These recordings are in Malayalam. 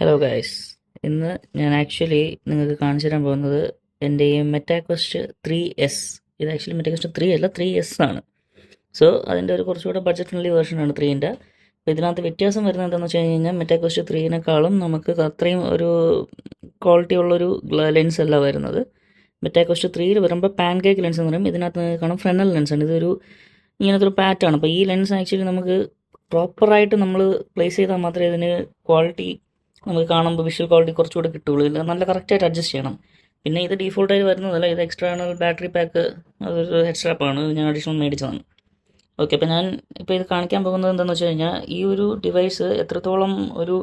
ഹലോ ഗൈസ് ഇന്ന് ഞാൻ ആക്ച്വലി നിങ്ങൾക്ക് കാണിച്ചു തരാൻ പോകുന്നത് എന്റെ ഈ മെറ്റാക്വസ്റ്റ് ത്രീ എസ് ഇത് ആക്ച്വലി മെറ്റാക്വസ്റ്റ് ത്രീ അല്ല ത്രീ എസ് ആണ്. സോ അതിന്റെ ഒരു കുറച്ചുകൂടെ ബഡ്ജറ്റ് ഫ്രണ്ട്ലി വേർഷനാണ് ത്രീന്റെ അപ്പോൾ ഇതിനകത്ത് വ്യത്യാസം വരുന്നത് എന്താണെന്ന് വെച്ച് കഴിഞ്ഞ് കഴിഞ്ഞാൽ മെറ്റാക്വസ്റ്റ് ത്രീനേക്കാളും നമുക്ക് അത്രയും ഒരു ക്വാളിറ്റി ഉള്ളൊരു ലെൻസ് അല്ല വരുന്നത്. മെറ്റാക്വസ്റ്റ് ത്രീയിൽ വരുമ്പോൾ പാൻ കേക്ക് ലെൻസ് എന്ന് പറയും. ഇതിനകത്ത് കാണാം ഫ്രണ്ടൽ ലെൻസാണ് ഇതൊരു ഇങ്ങനത്തെ ഒരു പാറ്റാണ് അപ്പോൾ ഈ ലെൻസ് ആക്ച്വലി നമുക്ക് പ്രോപ്പറായിട്ട് നമ്മൾ പ്ലേസ് ചെയ്താൽ മാത്രമേ ഇതിന് ക്വാളിറ്റി നമുക്ക് കാണുമ്പോൾ വിഷ്വൽ ക്വാളിറ്റി കുറച്ചുകൂടെ കിട്ടുള്ളൂ. ഇല്ല നല്ല കറക്റ്റായിട്ട് അഡ്ജസ്റ്റ് ചെയ്യണം. പിന്നെ ഇത് ഡീഫോൾട്ടായി വരുന്നതല്ല ഇത് എക്സ്റ്റേണൽ ബാറ്ററി പാക്ക് അതൊരു ആണ്. ഞാൻ അഡീഷണൽ മേടിച്ചതാണ്. ഓക്കെ അപ്പോൾ ഞാൻ ഇപ്പോൾ ഇത് കാണിക്കാൻ പോകുന്നത് എന്താണെന്ന് വെച്ച് കഴിഞ്ഞാൽ ഈ ഒരു ഡിവൈസ് എത്രത്തോളം ഒരു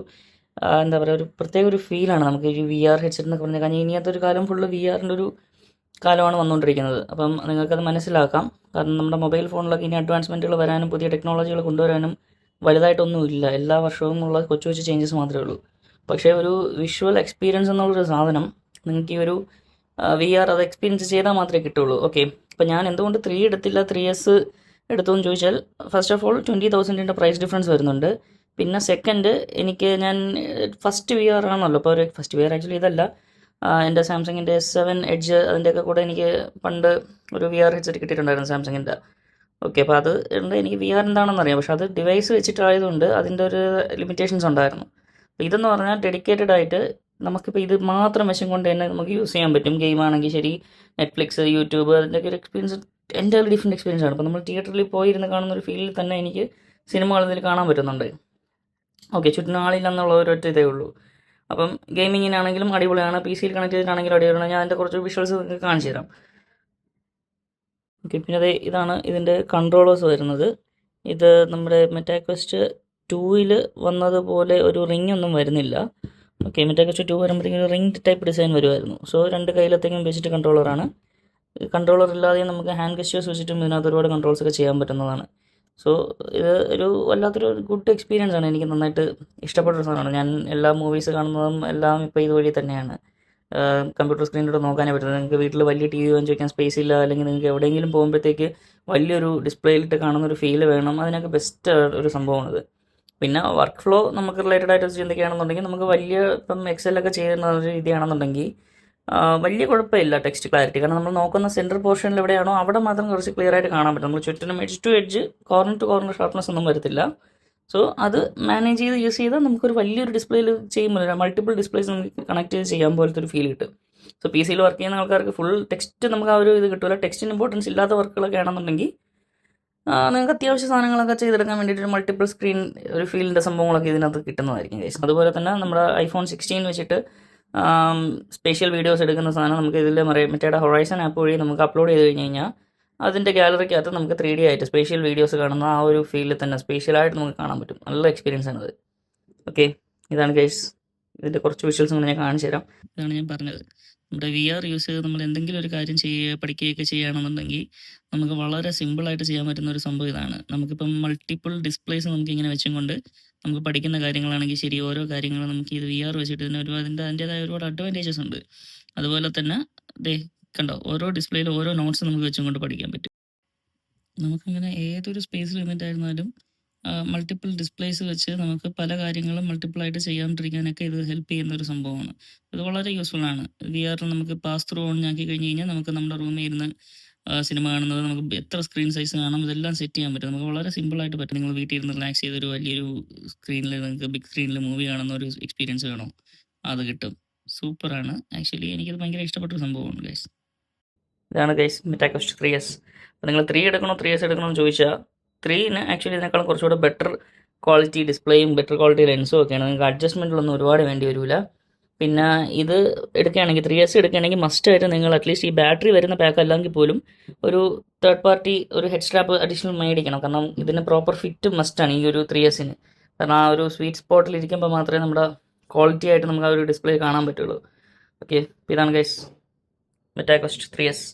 എന്താ പറയുക ഒരു പ്രത്യേക ഒരു ഫീലാണ് നമുക്ക് ഈ വി ആർ ഹെഡ്സെറ്റ് എന്നൊക്കെ പറഞ്ഞാൽ കാരണം ഇനിയത്തെ കാലം ഫുള്ള് വി ആറിന്റെ ഒരു കാലമാണ് വന്നുകൊണ്ടിരിക്കുന്നത് അപ്പം നിങ്ങൾക്കത് മനസ്സിലാക്കാം. കാരണം നമ്മുടെ മൊബൈൽ ഫോണിലൊക്കെ ഇനി അഡ്വാൻസ്മെന്റുകൾ വരാനും പുതിയ ടെക്നോളജികൾ കൊണ്ടുവരാനും വലുതായിട്ടൊന്നും ഇല്ല എല്ലാ വർഷവും ഉള്ള കൊച്ചു കൊച്ചു ചേഞ്ചസ് മാത്രമേ ഉള്ളൂ. പക്ഷേ ഒരു വിഷ്വൽ എക്സ്പീരിയൻസ് എന്നുള്ളൊരു സാധനം നിങ്ങൾക്ക് ഈ ഒരു വി ആർ അത് എക്സ്പീരിയൻസ് ചെയ്താൽ മാത്രമേ കിട്ടുള്ളൂ ഓക്കെ അപ്പോൾ ഞാൻ എന്തുകൊണ്ട് ത്രീ എടുത്തില്ല ത്രീ എസ് എടുത്തു എന്ന് ചോദിച്ചാൽ ഫസ്റ്റ് ഓഫ് ഓൾ ട്വന്റി തൗസൻഡിന്റെ പ്രൈസ് ഡിഫറൻസ് വരുന്നുണ്ട്. പിന്നെ സെക്കൻഡ് എനിക്ക് ഞാൻ ഫസ്റ്റ് വി ആർ ആണല്ലോ. അപ്പോൾ ഒരു ഫസ്റ്റ് വി ആർ ആക്ച്വലി ഇതല്ല. എന്റെ സാംസങ്ങിന്റെ എസ് സെവൻ എഡ്ജ് അതിന്റെയൊക്കെ കൂടെ എനിക്ക് പണ്ട് ഒരു വി ആർ ഹെഡ്സെറ്റ് കിട്ടിയിട്ടുണ്ടായിരുന്നു സാംസങ്ങിന്റെ ഓക്കെ അപ്പോൾ അത് ഉണ്ട് എനിക്ക് വി ആർ എന്താണെന്ന് അറിയാം. പക്ഷേ അത് ഡിവൈസ് വെച്ചിട്ടായതുകൊണ്ട് അതിന്റെ ഒരു ലിമിറ്റേഷൻസ് ഉണ്ടായിരുന്നു. ഇതെന്ന് പറഞ്ഞാൽ ഡെഡിക്കേറ്റഡ് ആയിട്ട് നമുക്കിപ്പോൾ ഇത് മാത്രം വശം കൊണ്ട് തന്നെ നമുക്ക് യൂസ് ചെയ്യാൻ പറ്റും. ഗെയിം ആണെങ്കിൽ ശരി നെറ്റ്ഫ്ലിക്സ് യൂട്യൂബ് അതിന്റെയൊക്കെ ഒരു എക്സ്പീരിയൻസ് എന്റെ ഒരു ഡിഫറെന്റ് എക്സ്പീരിയൻസ് ആണ്. അപ്പോൾ നമ്മൾ തിയേറ്ററിൽ പോയിരുന്ന് കാണുന്ന ഒരു ഫീലിൽ തന്നെ എനിക്ക് സിനിമകൾ ഇതിൽ കാണാൻ പറ്റുന്നുണ്ട്. ഓക്കെ ചുറ്റിനും ആളില്ലെന്നുള്ള ഒരൊറ്റ ഇതേ ഉള്ളൂ. അപ്പം ഗെയിമിങ്ങിനാണെങ്കിലും അടിപൊളിയാണ്. പി സിയിൽ കണക്ട് ചെയ്തിട്ടാണെങ്കിലും അടിപൊളിയാണ്. ഞാൻ അതിന്റെ കുറച്ച് വിഷ്വൽസ് നിങ്ങൾക്ക് കാണിച്ചു തരാം. ഓക്കെ പിന്നെ അതെ ഇതാണ് ഇതിന്റെ കൺട്രോളേഴ്സ് വരുന്നത്. ഇത് നമ്മുടെ മെറ്റാക്വസ്റ്റ് ടൂവിൽ വന്നതുപോലെ ഒരു റിംഗ് ഒന്നും വരുന്നില്ല. ഓക്കെ മെറ്റാക്വസ്റ്റ് ടു വരുമ്പോഴത്തേക്കും ഒരു റിംഗ് ടൈപ്പ് ഡിസൈൻ വരുമായിരുന്നു സോ രണ്ട് കയ്യിലത്തേക്കും വെച്ചിട്ട് കൺട്രോളറാണ് കൺട്രോളർ ഇല്ലാതെ നമുക്ക് ഹാൻഡ് ഗസ്റ്റേഴ്സ് വെച്ചിട്ടും ഇതിനകത്ത് ഒരുപാട് കൺട്രോൾസ് ഒക്കെ ചെയ്യാൻ പറ്റുന്നതാണ്. സോ ഇത് ഒരു വല്ലാത്തൊരു ഗുഡ് എക്സ്പീരിയൻസ് ആണ്. എനിക്ക് നന്നായിട്ട് ഇഷ്ടപ്പെട്ട ഒരു സാധനമാണ് ഞാൻ എല്ലാ മൂവീസ് കാണുന്നതും എല്ലാം ഇപ്പോൾ ഇതുവഴി തന്നെയാണ്. കമ്പ്യൂട്ടർ സ്ക്രീനിലൂടെ നോക്കാനേ പറ്റുന്നത് നിങ്ങൾക്ക് വീട്ടിൽ വലിയ ടി വി വാങ്ങിച്ച് വയ്ക്കാൻ സ്പേസ് ഇല്ല അല്ലെങ്കിൽ നിങ്ങൾക്ക് എവിടെയെങ്കിലും പോകുമ്പോഴത്തേക്ക് വലിയൊരു ഡിസ്പ്ലേയിലിട്ട് കാണുന്ന ഒരു ഫീൽ വേണം. അതിനൊക്കെ ബെസ്റ്റ് ഒരു സംഭവമാണിത്. പിന്നെ വർക്ക് ഫ്ലോ നമുക്ക് റിലേറ്റഡ് ആയിട്ട് ചിന്തിക്കുകയാണെന്നുണ്ടെങ്കിൽ നമുക്ക് വലിയ ഇപ്പം എക്സലൊക്കെ ചെയ്യുന്ന ഒരു രീതിയാണെന്നുണ്ടെങ്കിൽ വലിയ കുഴപ്പമില്ല ടെക്സ്റ്റ് ക്ലാരിറ്റി കാരണം നമ്മൾ നോക്കുന്ന സെന്റർ പോർഷനിൽ എവിടെയാണോ അവിടെ മാത്രം കുറച്ച് ക്ലിയർ ആയിട്ട് കാണാൻ പറ്റും. നമ്മൾ ചുറ്റിനും edge to edge corner to corner sharpness ഒന്നും വരത്തില്ല. സോ അത് മാനേജ് ചെയ്ത് യൂസ് ചെയ്താൽ നമുക്കൊരു വലിയൊരു ഡിസ്പ്ലേയിൽ ചെയ്യുമ്പോൾ മൾട്ടിപ്പിൾ ഡിസ്പ്ലേസ് നമുക്ക് കണക്ട് ചെയ്ത് ചെയ്യാൻ പോലത്തെ ഒരു ഫീൽ കിട്ടും. സോ പി സിയിൽ വർക്ക് ചെയ്യുന്ന ആൾക്കാർക്ക് ഫുൾ ടെക്സ്റ്റ് നമുക്ക് ആ ഒരു ഇത് കിട്ടില്ല ടെക്സ്റ്റിന് ഇമ്പോർട്ടൻസ് ഇല്ലാത്ത വർക്കുകളൊക്കെ ആണെന്നുണ്ടെങ്കിൽ നിങ്ങൾക്ക് അത്യാവശ്യ സാധനങ്ങളൊക്കെ ചെയ്തെടുക്കാൻ വേണ്ടിയിട്ട് ഒരു മൾട്ടിപ്പിൾ സ്ക്രീൻ ഒരു ഫീലിന്റെ സംഭവങ്ങളൊക്കെ ഇതിനകത്ത് കിട്ടുന്നതായിരിക്കും കേസ് അതുപോലെ തന്നെ നമ്മുടെ ഐഫോൺ സിക്സ്റ്റീൻ വെച്ചിട്ട് സ്പെഷ്യൽ വീഡിയോസ് എടുക്കുന്ന സാധനം നമുക്ക് ഇതിൽ മറ്റേ ഹൊറൈസൺ ആപ്പ് വഴി നമുക്ക് അപ്ലോഡ് ചെയ്ത് കഴിഞ്ഞ് കഴിഞ്ഞാൽ അതിന്റെ ഗാലറിക്കകത്ത് നമുക്ക് ത്രീ ഡി ആയിട്ട് സ്പെഷ്യൽ വീഡിയോസ് കാണുന്ന ആ ഒരു ഫീലിൽ തന്നെ സ്പെഷ്യലായിട്ട് നമുക്ക് കാണാൻ പറ്റും. നല്ല എക്സ്പീരിയൻസ് ആണത്. ഓക്കെ ഇതാണ് ഗൈസ് ഇതിന്റെ കുറച്ച് വിഷ്വൽസ് ഞാൻ കാണിച്ചു തരാം ഇതാണ് ഞാൻ പറഞ്ഞത്. നമ്മുടെ വി ആർ യൂസ് ചെയ്ത് നമ്മൾ എന്തെങ്കിലും ഒരു കാര്യം ചെയ്യുക പഠിക്കുകയൊക്കെ ചെയ്യുകയാണെന്നുണ്ടെങ്കിൽ നമുക്ക് വളരെ സിമ്പിളായിട്ട് ചെയ്യാൻ പറ്റുന്ന ഒരു സംഭവം ഇതാണ്. നമുക്കിപ്പം മൾട്ടിപ്പിൾ ഡിസ്പ്ലേസ് നമുക്ക് ഇങ്ങനെ വെച്ചും കൊണ്ട് നമുക്ക് പഠിക്കുന്ന കാര്യങ്ങളാണെങ്കിൽ ശരി ഓരോ കാര്യങ്ങളും നമുക്ക് ഇത് വി ആർ വെച്ചിട്ട് തന്നെ ഒരുപാട് അതിന്റെ അതിന്റേതായ ഒരുപാട് അഡ്വാന്റേജസ് ഉണ്ട്. അതുപോലെ തന്നെ ദേ കണ്ടോ ഓരോ ഡിസ്പ്ലേയിൽ ഓരോ നോട്ട്സ് നമുക്ക് വെച്ചും കൊണ്ട് പഠിക്കാൻ പറ്റും. നമുക്കങ്ങനെ ഏതൊരു സ്പേസിൽ നിന്നിട്ടായിരുന്നാലും മൾട്ടിപ്പിൾ ഡിസ്പ്ലേസ് വെച്ച് നമുക്ക് പല കാര്യങ്ങളും മൾട്ടിപ്പിൾ ആയിട്ട് ചെയ്യാണ്ടിരിക്കാനൊക്കെ ഇത് ഹെൽപ്പ് ചെയ്യുന്ന ഒരു സംഭവമാണ്. ഇത് വളരെ യൂസ്ഫുൾ ആണ്. വി ആറിൽ നമുക്ക് പാസ് ത്രൂ ഓൺ ആക്കി കഴിഞ്ഞ് കഴിഞ്ഞാൽ നമുക്ക് നമ്മുടെ റൂമിൽ ഇരുന്ന് സിനിമ കാണുന്നത് നമുക്ക് എത്ര സ്ക്രീൻ സൈസ് കാണാം ഇതെല്ലാം സെറ്റ് ചെയ്യാൻ പറ്റും. നമുക്ക് വളരെ സിമ്പിൾ ആയിട്ട് പറ്റും. നിങ്ങൾ വീട്ടിൽ ഇരുന്ന് റിലാക്സ് ചെയ്തൊരു വലിയൊരു സ്ക്രീനിൽ നിങ്ങൾക്ക് ബിഗ് സ്ക്രീനിൽ മൂവി കാണുന്ന ഒരു എക്സ്പീരിയൻസ് വേണോ? അത് കിട്ടും. സൂപ്പറാണ് ആക്ച്വലി എനിക്കത് ഭയങ്കര ഇഷ്ടപ്പെട്ട ഒരു സംഭവമാണ് ഗൈസ് ഇതാണ് ഗൈസ് മെറ്റാക്കോസ്റ്റ് ത്രീ എസ് അപ്പോൾ നിങ്ങൾ ത്രീ എടുക്കണോ ത്രീ എസ് എടുക്കണോ എന്ന് ചോദിച്ചാൽ ത്രീന് ആക്ച്വലി ഇതിനേക്കാളും കുറച്ചുകൂടെ ബെറ്റർ ക്വാളിറ്റി ഡിസ്പ്ലേയും ബെറ്റർ ക്വാളിറ്റി ലെൻസും ഒക്കെയാണ്. നിങ്ങൾക്ക് അഡ്ജസ്റ്റ്മെന്റിലൊന്നും ഒരുപാട് വേണ്ടി വരില്ല പിന്നെ ഇത് എടുക്കുകയാണെങ്കിൽ ത്രീ എസ് എടുക്കുകയാണെങ്കിൽ മസ്റ്റായിട്ട് നിങ്ങൾ അറ്റ്ലീസ്റ്റ് ഈ ബാറ്ററി വരുന്ന പാക്ക് അല്ലെങ്കിൽ പോലും ഒരു തേർഡ് പാർട്ടി ഒരു ഹെഡ് സ്ട്രാപ്പ് അഡീഷണൽ മേടിക്കണം. കാരണം ഇതിന് പ്രോപ്പർ ഫിറ്റ് മസ്റ്റാണ് ഈ ഒരു ത്രീ എസിന് കാരണം ആ ഒരു സ്വീറ്റ് സ്പോട്ടിൽ ഇരിക്കുമ്പോൾ മാത്രമേ നമ്മുടെ ക്വാളിറ്റി ആയിട്ട് നമുക്ക് ആ ഒരു ഡിസ്പ്ലേ കാണാൻ പറ്റുള്ളൂ. ഓക്കെ ഇതാണ് ഗൈസ് മെറ്റാക്കോസ്റ്റ് ത്രീ എസ്